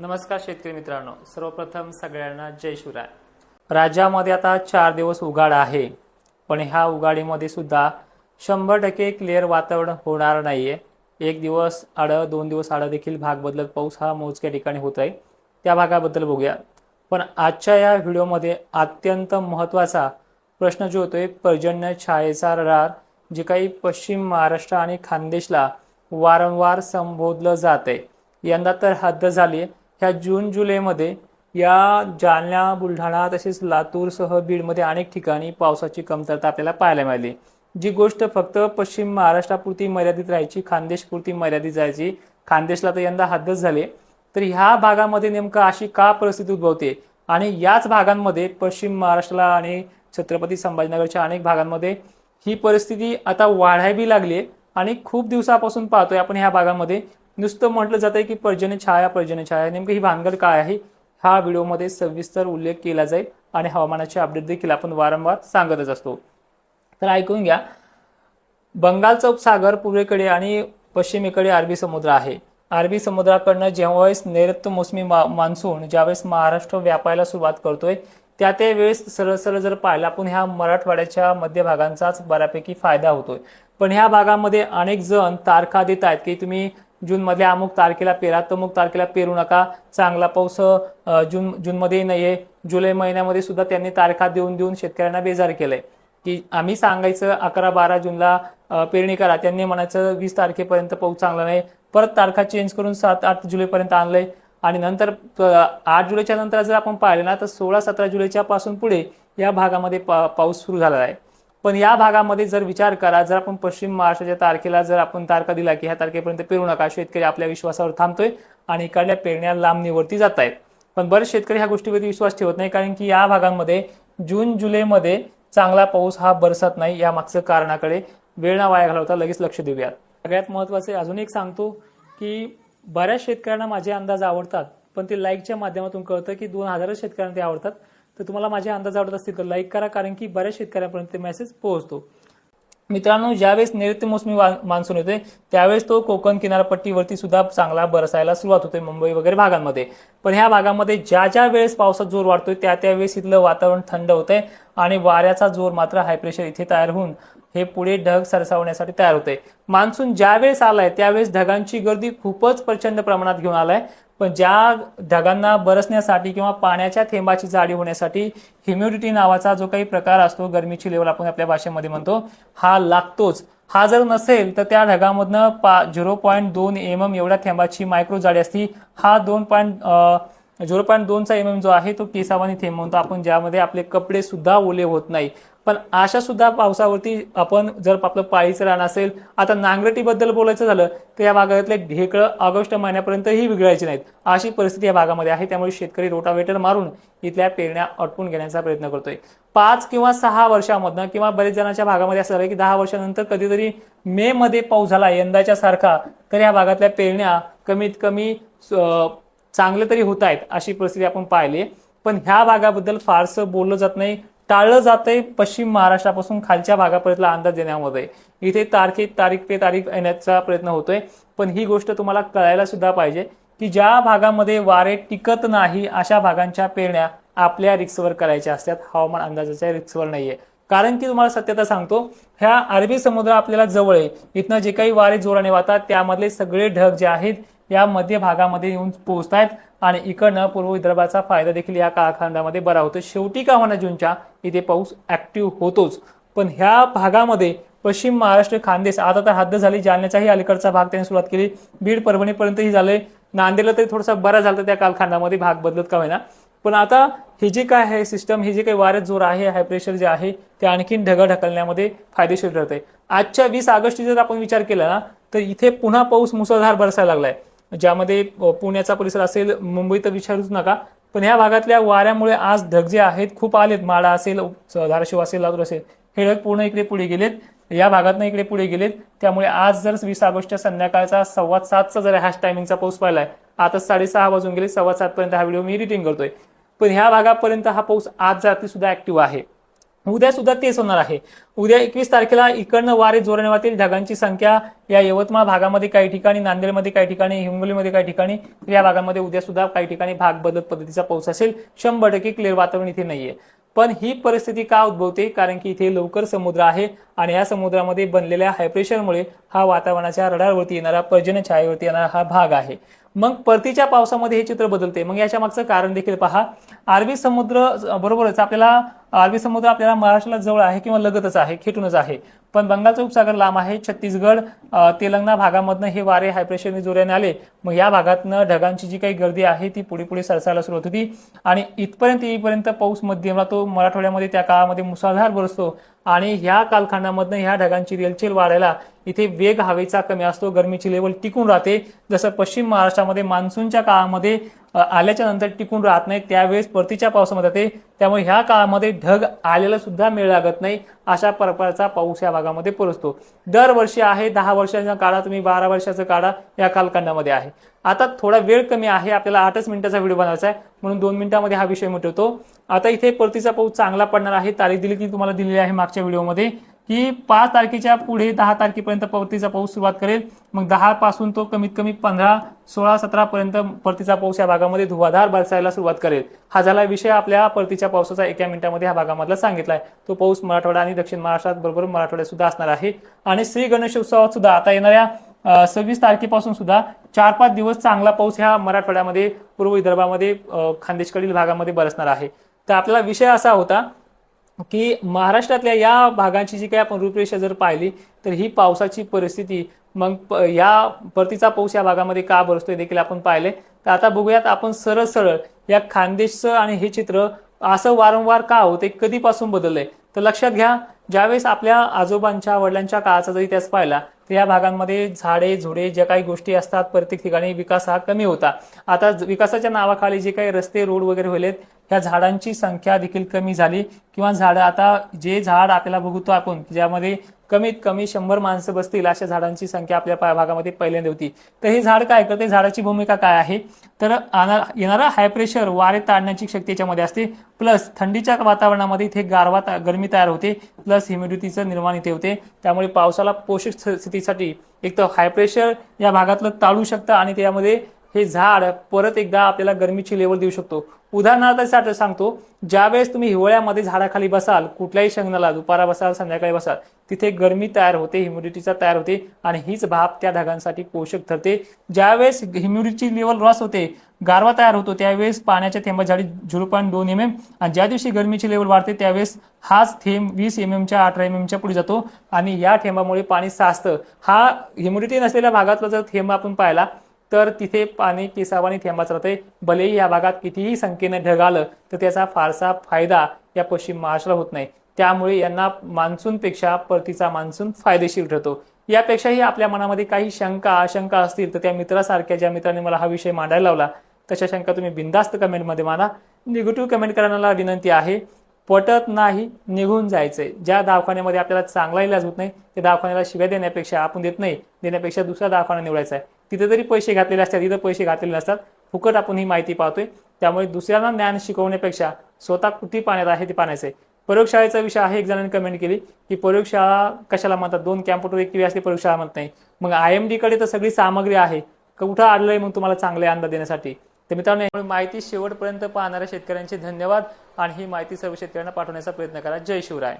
नमस्कार शेतकरी मित्रांनो सर्वप्रथम सगळ्यांना जय शिवराय. राज्यामध्ये आता चार दिवस उघाड आहे पण ह्या उघाडीमध्ये सुद्धा शंभर टक्के क्लिअर वातावरण होणार नाहीये. एक दिवस आड दोन दिवस आड देखील भाग बदलत पाऊस हा मोजक्या ठिकाणी होत आहे त्या भागाबद्दल बघूया. पण आजच्या या व्हिडिओमध्ये अत्यंत महत्त्वाचा प्रश्न जो होतोय पर्जन्य छायेचा रार जे काही पश्चिम महाराष्ट्र आणि खानदेशला वारंवार संबोधलं जात आहे यंदा तर हद्द झाली आहे ह्या जून जुलैमध्ये या जालना बुलढाणा तसेच लातूरसह बीडमध्ये अनेक ठिकाणी पावसाची कमतरता आपल्याला पाहायला मिळाली. जी गोष्ट फक्त पश्चिम महाराष्ट्रापुरती मर्यादित राहायची खानदेशपुरती मर्यादित जायची खानदेशला तर यंदा हद्दच झाले तर ह्या भागामध्ये नेमकं अशी का परिस्थिती उद्भवते? आणि याच भागांमध्ये पश्चिम महाराष्ट्राला आणि छत्रपती संभाजीनगरच्या अनेक भागांमध्ये ही परिस्थिती आता वाढायबी लागली आहे. आणि खूप दिवसापासून पाहतोय आपण ह्या भागामध्ये नुसतं म्हटलं जात आहे की पर्जन्य छाया पर्जन्य छाया. नेमकं ही भानगड काय आहे? हा व्हिडिओमध्ये सविस्तर उल्लेख केला जाईल आणि हवामानाचे अपडेट देखील आपण वारंवार सांगतच असतो. तर ऐकून घ्या. बंगालचा उपसागर पूर्वेकडे आणि पश्चिमेकडे अरबी समुद्र आहे. अरबी समुद्राकडनं जेव्हावेळेस नैऋत्य मोसमी मा मान्सून ज्यावेळेस महाराष्ट्र व्यापायला सुरुवात करतोय त्या त्या वेळेस सरळ सरळ जर पाहिलं आपण ह्या मराठवाड्याच्या मध्य भागांचाच बऱ्यापैकी फायदा होतोय. पण ह्या भागामध्ये अनेक जण तारखा देत आहेत की तुम्ही जूनमधल्या अमुक तारखेला पेरा तमुक तारखेला पेरू नका. चांगला पाऊस जून जूनमध्ये नाहीये. जुलै महिन्यामध्ये सुद्धा त्यांनी तारखा देऊन देऊन शेतकऱ्यांना बेजार केलंय. की आम्ही सांगायचं अकरा बारा जूनला पेरणी करा. त्यांनी म्हणायचं वीस तारखेपर्यंत पाऊस चांगला नाही. परत तारखा चेंज करून सात आठ जुलैपर्यंत आणलंय. आणि नंतर आठ जुलैच्या नंतर जर आपण पाहिलं ना तर सोळा सतरा जुलैच्या पासून पुढे या भागामध्ये पा पाऊस सुरू झाला आहे. पण या भागामध्ये जर विचार करा जर आपण पश्चिम महाराष्ट्राच्या तारखेला जर आपण तारखा दिला की ह्या तारखेपर्यंत पेरू नका शेतकरी आपल्या विश्वासावर थांबतोय आणि इकडल्या पेरण्या लांबणीवरती जात आहेत पण बरेच शेतकरी ह्या गोष्टीवरती विश्वास ठेवत नाही कारण की या भागांमध्ये जून जुलैमध्ये चांगला पाऊस हा बरसत नाही या मागचं कारणाकडे वेळ ना वाया घालवता लगेच लक्ष देऊयात. सगळ्यात महत्त्वाचे अजून एक सांगतो की बऱ्याच शेतकऱ्यांना माझे अंदाज आवडतात पण ते लाईकच्या माध्यमातून कळतं की दोन हजारच शेतकऱ्यांना ते आवडतात. तर तुम्हाला माझे अंदाज आवडत असतील तर लाईक करा कारण की बऱ्याच शेतकऱ्यांपर्यंत ते मेसेज पोहोचतो. मित्रांनो ज्यावेळेस नैऋत्य मोसमी मान्सून येते त्यावेळेस तो कोकण किनारपट्टीवरती सुद्धा चांगला बरसायला सुरुवात होते मुंबई वगैरे भागांमध्ये. पण ह्या भागामध्ये ज्या ज्या वेळेस पावसात जोर वाढतोय त्या त्यावेळेस इथलं वातावरण थंड होतंय आणि वाऱ्याचा जोर मात्र हाय प्रेशर इथे तयार होऊन हे पुढे ढग सरसावण्यासाठी तयार होते मान्सून ज्यावेळेस आलाय त्यावेळेस ढगांची गर्दी खूपच प्रचंड प्रमाणात घेऊन आलाय. पण ज्या ढगांना बरसण्यासाठी किंवा पाण्याच्या थेंबाची जाडी होण्यासाठी ह्युमिडिटी नावाचा जो काही प्रकार असतो गरमीची लेवल आपण आपल्या भाषेमध्ये म्हणतो हा लागतोच. हा जर नसेल तर त्या ढगामधनं पा झिरो पॉईंट दोन एम एम एवढ्या थेंबाची मायक्रो जाडी असती. हा दोन पॉईंट झिरो पॉईंट दोनचा एम एम जो आहे तो केसावानी थेंब म्हणतो. आपण ज्यामध्ये आपले कपडे सुद्धा ओले होत नाही. पण अशा सुद्धा पावसावरती आपण जर आपलं पाळीचं रान असेल आता नांगरटीबद्दल बोलायचं झालं तर या भागातले ढेकळं ऑगस्ट महिन्यापर्यंतही बिघडायचे नाहीत. अशी परिस्थिती या भागामध्ये आहे. त्यामुळे शेतकरी रोटावेटर मारून इथल्या पेरण्या अटपून घेण्याचा प्रयत्न करतोय. पाच किंवा सहा वर्षामधनं किंवा बरेच जणांच्या भागामध्ये असं झालं की दहा वर्षानंतर कधीतरी मे मध्ये पाऊस झाला यंदाच्या सारखा तर या भागातल्या पेरण्या कमीत कमी चांगले तरी होत आहेत अशी परिस्थिती आपण पाहिली पण ह्या भागाबद्दल फारसं बोललं जात नाही टाळलं जातंय पश्चिम महाराष्ट्रापासून खालच्या भागापर्यंतला अंदाज देण्यामध्ये. इथे तारखे तारीख पे तारीख येण्याचा प्रयत्न होतोय. पण ही गोष्ट तुम्हाला कळायला सुद्धा पाहिजे की ज्या भागामध्ये वारे टिकत नाही अशा भागांच्या पेरण्या आपल्या रिक्सवर करायच्या असतात. हवामान अंदाजाच्या रिक्सवर नाहीये. कारण की तुम्हाला सत्यता सांगतो ह्या अरबी समुद्र आपल्याला जवळ आहे. इथनं जे काही वारे जोराने वाहतात त्यामधले सगळे ढग जे आहेत या मध्य भागामध्ये येऊन पोहोचत आहेत आणि इकडनं पूर्व विदर्भाचा फायदा देखील या काळखंडामध्ये बरा होतो शेवटी का होणार जूनच्या इथे पाऊस ऍक्टिव्ह होतोच. पण ह्या भागामध्ये पश्चिम महाराष्ट्र खानदेश आता तर हद्द झाली जालन्याचाही अलीकडचा भाग त्यांनी सुरुवात केली. बीड परभणीपर्यंतही झालंय. नांदेडला तरी थोडासा बरा झाला त्या कालखंडामध्ये भाग बदलत का होईना. पण आता हे जे काय आहे सिस्टम हे जे काही वाऱ्यात जोर आहे हाय प्रेशर जे आहे ते आणखीन ढग ढकलण्यामध्ये फायदेशीर ठरते आजच्या वीस ऑगस्टची जर आपण विचार केला ना तर इथे पुन्हा पाऊस मुसळधार बरसायला लागलाय. ज्यामध्ये पुण्याचा परिसर असेल मुंबई तर विचारूच नका. पण ह्या भागातल्या वाऱ्यामुळे आज ढग जे आहेत खूप आलेत. माळा असेल धाराशिव असेल लातूर असेल. हे ढग पूर्ण इकडे पुढे गेलेत. या भागातनं इकडे पुढे गेलेत. त्यामुळे आज जर वीस ऑगस्टच्या संध्याकाळचा सव्वा सातचा जर हॅश टायमिंगचा पाऊस पाहिलाय आता साडेसहा वाजून गेले सव्वा सातपर्यंत हा व्हिडिओ मी एडिटिंग करतोय. पण ह्या भागापर्यंत हा पाऊस आज रात्री सुद्धा ऍक्टिव्ह आहे. उद्या सुद्धा तेच होणार आहे. उद्या एकवीस तारखेला इकडनं वारे जोराने वाहतील. ढगांची संख्या या यवतमाळ भागामध्ये काही ठिकाणी नांदेडमध्ये काही ठिकाणी हिंगोलीमध्ये काही ठिकाणी या भागामध्ये उद्या सुद्धा काही ठिकाणी भाग बदलत पद्धतीचा पाऊस असेल. शंभर टक्के क्लिअर वातावरण इथे नाहीये. पण ही परिस्थिती का उद्भवते? कारण की इथे लवकर समुद्र आहे आणि या समुद्रामध्ये बनलेल्या हायप्रेशरमुळे हा वातावरणाच्या रडारवरती येणारा पर्जन्य छायेवरती येणारा हा भाग आहे. मग परतीच्या पावसामध्ये हे चित्र बदलते. मग याच्या मागचं कारण देखील पहा. अरबी समुद्र बरोबरच आपल्याला अरबी समुद्र आपल्याला महाराष्ट्राला जवळ आहे किंवा लगतच आहे खेटूनच आहे. पण बंगालचा उपसागर लांब आहे छत्तीसगड तेलंगणा भागामधनं हे वारे हायप्रेशरने जोराने आले. मग या भागातनं ढगांची जी काही गर्दी आहे ती पुढे पुढे सरसायला सुरुवात होती. आणि इथपर्यंत येईपर्यंत पाऊस मध्यमला तो मराठवाड्यामध्ये त्या काळामध्ये मुसळधार बरसतो. आणि ह्या कालखंडामधनं ह्या ढगांची रेलचेल वाढायला इथे वेग हवेचा कमी असतो. गरमीची लेवल टिकून राहते. जसं पश्चिम महाराष्ट्रामध्ये मान्सूनच्या काळामध्ये आल्याच्यानंतर टिकून राहत नाही त्यावेळेस परतीच्या पावसामध्ये जाते त्यामुळे ह्या काळामध्ये ढग आलेला सुद्धा मेळ लागत नाही अशा प्रकारचा पाऊस या भागामध्ये परसतो दरवर्षी आहे दहा वर्षाचा काढा तुम्ही बारा वर्षाचा काढा या कालखंडामध्ये आहे. आता थोडा वेळ कमी आहे आपल्याला आठच मिनिटाचा व्हिडिओ बनवायचा आहे म्हणून दोन मिनिटामध्ये हा विषय मिटवतो. आता इथे परतीचा पाऊस चांगला पडणार आहे तारीख दिली ती तुम्हाला दिलेली आहे मागच्या व्हिडिओमध्ये. की पाच तारखेच्या पुढे दहा तारखेपर्यंत परतीचा पाऊस सुरुवात करेल. मग दहा पासून तो कमीत कमी पंधरा सोळा सतरा पर्यंत परतीचा पाऊस या भागामध्ये धुवाधार बरसायला सुरुवात करेल. हा झाला विषय आपल्या परतीच्या पावसाचा एका मिनिटामध्ये ह्या भागामधला सांगितलाय. तो पाऊस मराठवाडा आणि दक्षिण महाराष्ट्रात बरोबर मराठवाड्यात सुद्धा असणार आहे. आणि श्री गणेश उत्सवात सुद्धा आता येणाऱ्या सव्वीस तारखेपासून सुद्धा चार पाच दिवस चांगला पाऊस ह्या मराठवाड्यामध्ये पूर्व विदर्भामध्ये खानदेशकडील भागामध्ये बरसणार आहे. तर आपला विषय असा होता की महाराष्ट्रातल्या या भागांची जी काही आपण रूपरेषा जर पाहिली तर ही पावसाची परिस्थिती मग प- या परतीचा पाऊस या भागामध्ये का बरसतोय देखील आपण पाहिले. तर आता बघूयात आपण सरळ सरळ या खानदेशचं आणि हे चित्र असं वारंवार का होते कधीपासून बदललंय? तर लक्षात घ्या ज्यावेळेस आपल्या आजोबांच्या वडिलांच्या काळाचा जर इतिहास पाहिला तर या भागांमध्ये झाडे झुडे ज्या काही गोष्टी असतात प्रत्येक ठिकाणी विकास हा कमी होता. आता विकासाच्या नावाखाली जे काही रस्ते रोड वगैरे व्हायलेत ह्या झाडांची संख्या देखील कमी झाली. किंवा झाडं आता जे झाड आपल्याला बघतो आपण ज्यामध्ये कमीत कमी शंभर माणसं बसतील अशा झाडांची संख्या आपल्या पा- भागामध्ये पहिल्यांदा होती. तर हे झाड काय? करते झाडाची भूमिका काय आहे? तर येणारा हाय प्रेशर वारे ताडण्याची शक्ती याच्यामध्ये असते. प्लस थंडीच्या वातावरणामध्ये इथे गारवा ता- गरमी तयार होते. प्लस ह्युमिडिटीचं निर्माण इथे होते. त्यामुळे पावसाला पोषक स्थितीसाठी एक तर हाय प्रेशर या भागातलं टाळू शकतं आणि त्यामध्ये हे झाड परत एकदा आपल्याला गरमीची लेवल देऊ शकतो. उदाहरणार्थ सांगतो ज्यावेळेस तुम्ही हिवाळ्यामध्ये झाडाखाली बसाल कुठल्याही शंगणाला दुपारा बसाल संध्याकाळी बसाल तिथे गरमी तयार होते ह्युमिडिटीचा तयार होते आणि हीच भाप त्या ढगांसाठी पोषक ठरते. ज्यावेळेस ह्युमिडिटीची लेवल रॉस होते गारवा तयार होतो त्यावेळेस पाण्याच्या थेंबा झाडी झिरो पॉईंट दोन एम एम आणि ज्या दिवशी गरमीची लेवल वाढते त्यावेळेस हाच थेंब वीस एम एमच्या अठरा एम एमच्या पुढे जातो आणि या थेंबामुळे पाणी साचतं. हा ह्युमिडिटी नसलेल्या भागातला जर थेंब आपण पाहिला तर तिथे पाणी पिसावं आणि थेंबाच राहते. भलेही या भागात कितीही संख्येने ढग आलं तर त्याचा फारसा फायदा या पश्चिम महाराष्ट्राला होत नाही. त्यामुळे यांना मान्सूनपेक्षा परतीचा मान्सून फायदेशीर ठरतो. यापेक्षाही आपल्या मनामध्ये काही शंका आशंका असतील तर त्या मित्रासारख्या ज्या मित्राने मला हा विषय मांडायला लावला तशा शंका तुम्ही बिंदास्त कमेंटमध्ये माना निगेटिव्ह कमेंट करण्याला विनंती आहे पटत नाही निघून जायचंय. ज्या दवाखान्यामध्ये आपल्याला चांगला इलाज होत नाही त्या दवाखान्याला शिव्या देण्यापेक्षा आपण देत नाही देण्यापेक्षा दुसरा दवाखाना निवडायचा आहे तिथे तरी पैसे घातलेले असतात तिथं पैसे घातलेले नसतात फुकट आपण ही माहिती पाहतोय. त्यामुळे दुसऱ्यांना ज्ञान शिकवण्यापेक्षा स्वतः कुठे पाण्यात आहे ते पाण्याचं आहे. प्रयोगशाळेचा विषय आहे एक जणांनी कमेंट केली की प्रयोगशाळा कशाला म्हणतात? दोन कॅम्प्युटर एक टीव्ही असली प्रयोगशाळा म्हणत नाही. मग आय एम डीकडे तर सगळी सामग्री आहे. कुठं आडलंय मग तुम्हाला चांगले अंदाज देण्यासाठी? तर मित्रांनो यामुळे माहिती शेवटपर्यंत पाहणाऱ्या शेतकऱ्यांचे धन्यवाद आणि ही माहिती सर्व शेतकऱ्यांना पाठवण्याचा प्रयत्न करा. जय शिवराय.